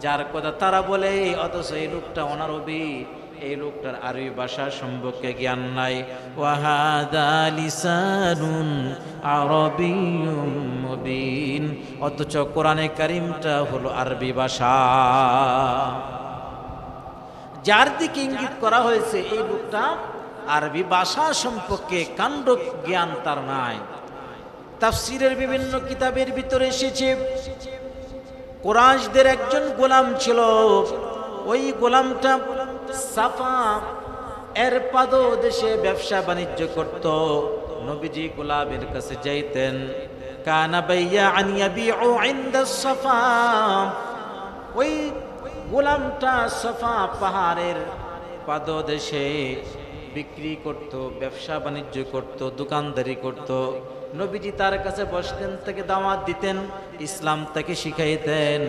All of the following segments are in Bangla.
যার কথা তারা বলে, অথচ এই লোকটা অনারবি। এই লোকটার আরবি ভাষা সম্পর্কে জ্ঞান নাই। মুবিন। অথচ কোরআনে কারিমটা হলো আরবি ভাষা। যার দিকে ইঙ্গিত করা হয়েছে, এই লোকটা আরবি ভাষা সম্পর্কে কাণ্ড জ্ঞান তার নাই। তাফসিরের বিভিন্ন কিতাবের ভিতরে এসেছে কোরআশদের একজন গোলাম ছিল। ওই গোলামটা সাফা এর পাদ দেশে ব্যবসা বাণিজ্য করত। নবীজি গোলামের কাছে যাইতেন। কানা বাইয়া আনিয়া বিউ ইনদা সাফা। ওই গোলামটা সাফা পাহাড়ের পাদদেশে বিক্রি করত, ব্যবসা বাণিজ্য করত, দোকানদারি করত। নবীজি তার কাছে বসতেন, তাকে দাওয়াত দিতেন, ইসলাম তাকে শিখাইতেন।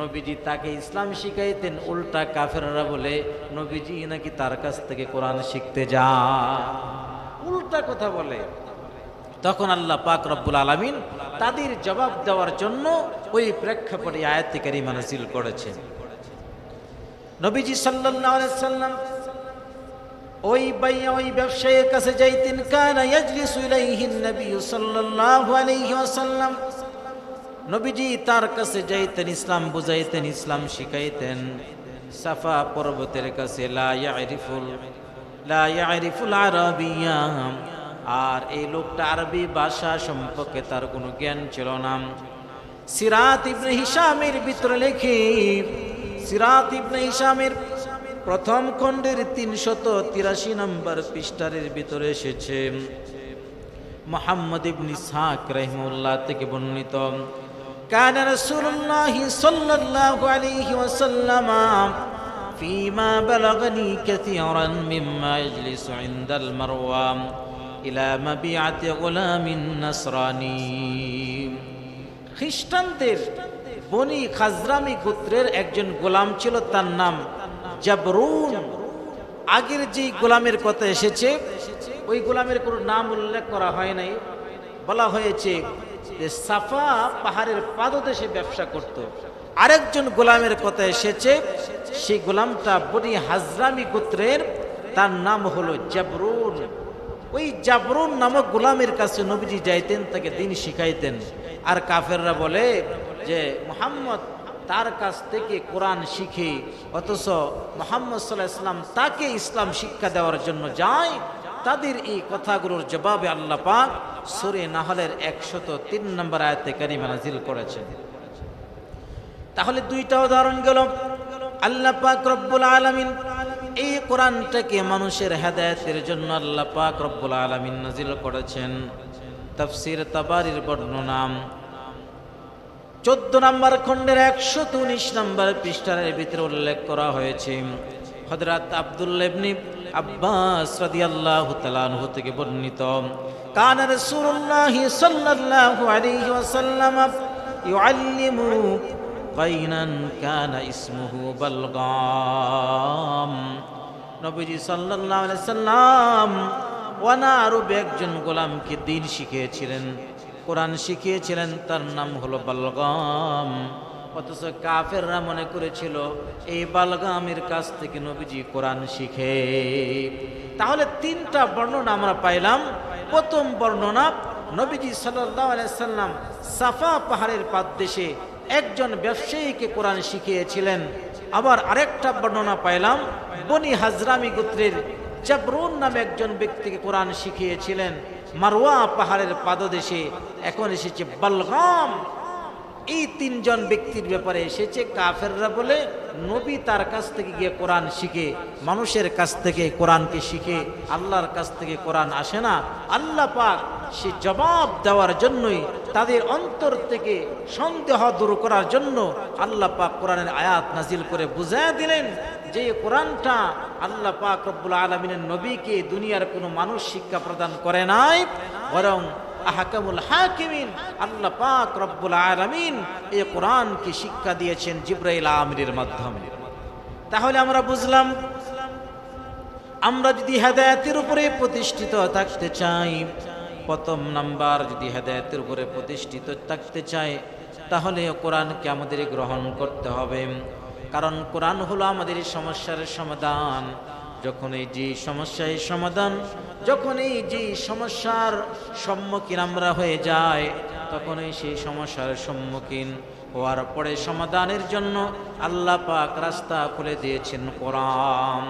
নবীজি তাকে ইসলাম শিখাইতেন, উল্টা কাফেররা বলে, নবীজি নাকি তার কাছ থেকে কোরআন শিখতে যা উল্টা কথা বলে। তখন আল্লাহ পাক রব্বুল আলমিন তাদের জবাব দেওয়ার জন্য ওই প্রেক্ষাপটে আয়াতি কারিমা নাজিল করেছেন। নবীজি আলাইহি সাল্লাম ওই বাইয়া ওই ব্যবসায়ীর কাছে যাইতেন, কানা ইয়াজলিসু ইলাইহি নবী সাল্লাল্লাহু আলাইহি ওয়াসাল্লাম। নবীজি তার কাছে যাইতেন, ইসলাম বুঝাইতেন, ইসলাম শিখাইতেন। সাফা পর্বতের কাছে, লা ইয়ারিফুল লা ইয়ারিফুল আরাবিয়া। আর এই লোকটা আরবি ভাষা সম্পর্কে তার কোনো জ্ঞান ছিল না। সিরাত ইবনে হিশামের ভিতরে লেখে, সিরাত ইবনে হিশামের প্রথম খণ্ডের তিনশত তিরাশি নম্বর পৃষ্ঠারের ভিতরে এসেছে মোহাম্মদ ইবনি সাক রহিমুল্লাহ থেকে বর্ণিত কান রাসূলুল্লাহ সাল্লাল্লাহু আলাইহি ওয়াসাল্লাম فيما بلغني كثيرا مما يجلس عند المروى إلى مبيعة غلام نصراني খ্রিস্টানদের বনি খাজরামি গোত্রের একজন গোলাম ছিল তার নাম জাবরুন। আগের যে গোলামের কথা এসেছে, ওই গোলামের কোনো নাম উল্লেখ করা হয় নাই। বলা হয়েছে যে সাফা পাহাড়ের পাদদেশে ব্যবসা করত। আরেকজন গোলামের কথা এসেছে, সেই গোলামটা বনি হাজরামি গোত্রের, তার নাম হলো জাবরুন। ওই জাবরুন নামক গোলামের কাছে নবীজি যাইতেন, তাকে দিন শিখাইতেন। আর কাফেররা বলে যে, মোহাম্মদ তার কাছ থেকে কোরআন শিখে, অথচ মোহাম্মদ সাল্লাহ ইসলাম তাকে ইসলাম শিক্ষা দেওয়ার জন্য যায়, তাদের এই কথাগুলোর জবাবে আল্লাহ পাক সুরে নাহলের একশত তিন নম্বর আয়তে কারিমা নাজিল করেছেন। তাহলে দুইটা উদাহরণ গেল। আল্লাহ পাক রব্বুল আলামিন এই কোরআনটাকে মানুষের হেদায়েতের জন্য আল্লাহ পাক রব্বুল আলামিন নাজিল করেছেন। তাফসির তাবারির বর্ণনা চোদ্দ নম্বর খণ্ডের একশো উনিশ নম্বর পৃষ্ঠারের ভিতরে উল্লেখ করা হয়েছে। হজরত আবদুল্লেবনি আব্বাস রাদিয়াল্লাহু তাআলাহু থেকে বর্ণিত, কান রাসূলুল্লাহ সাল্লাল্লাহু আলাইহি ওয়াসাল্লাম ইউআল্লিমু বাইনান কানা ইসমুহু বালগাম। নবীজি সাল্লাল্লাহু আলাইহি সাল্লাম ওয়ানা আরব একজন গোলামকে দিন শিখিয়েছিলেন। কোরআন শিখিয়েছিলেন, তার নাম হলো বালগাম। অথচ কাফেররা মনে করেছিল, এই বালগামের কাছ থেকে নবীজি কোরআন শিখে। তাহলে তিনটা বর্ণনা আমরা পাইলাম। প্রথম বর্ণনা, নবীজি সাল্লাম সাফা পাহাড়ের পাদদেশে একজন ব্যবসায়ীকে কোরআন শিখিয়েছিলেন। আবার আরেকটা বর্ণনা পাইলাম, বনি হাজরামি গোত্রের জাবরুন নামে একজন ব্যক্তিকে কোরআন শিখিয়েছিলেন। মারওয়া পাহাড়ের পাদদেশে এখন এসেছে বলগাম। এই তিনজন ব্যক্তির ব্যাপারে এসেছে কাফেররা বলে, নবী তার কাছ থেকে গিয়ে কোরআন শিখে, মানুষের কাছ থেকে কোরআনকে শিখে, আল্লাহর কাছ থেকে কোরআন আসে না। আল্লাহ পাক সে জবাব দেওয়ার জন্যই তাদের অন্তর থেকে সন্দেহ দূর করার জন্য আল্লাহ পাক কোরআনের আয়াত নাজিল করে বুঝাইয়া দিলেন যে কোরআনটা আল্লাহ পাক রব্বুল আলমিনের নবীকে দুনিয়ার কোনো মানুষ শিক্ষা প্রদান করে নাই, বরং আহকামুল হাকিমিন আল্লাহ পাক রব্বুল আলামিন এই কোরআনকে শিক্ষা দিয়েছেন জিব্রাইল আমিরের মাধ্যমে। তাহলে আমরা বুঝলাম, আমরা যদি হেদায়েতের উপরে প্রতিষ্ঠিত থাকতে চাই প্রথম নাম্বার যদি হেদায়তের উপরে প্রতিষ্ঠিত থাকতে চায়, তাহলে কোরআনকে আমাদের গ্রহণ করতে হবে। কারণ কোরআন হলো আমাদের সমস্যার সমাধান। যখন এই যে সমস্যার সমাধান, যখন এই যে সমস্যার সম্মুখীন আমরা হয়ে যাই তখনই সেই সমস্যার সম্মুখীন হওয়ার পরে সমাধানের জন্য আল্লাহ পাক রাস্তা খুলে দিয়েছেন কোরআন।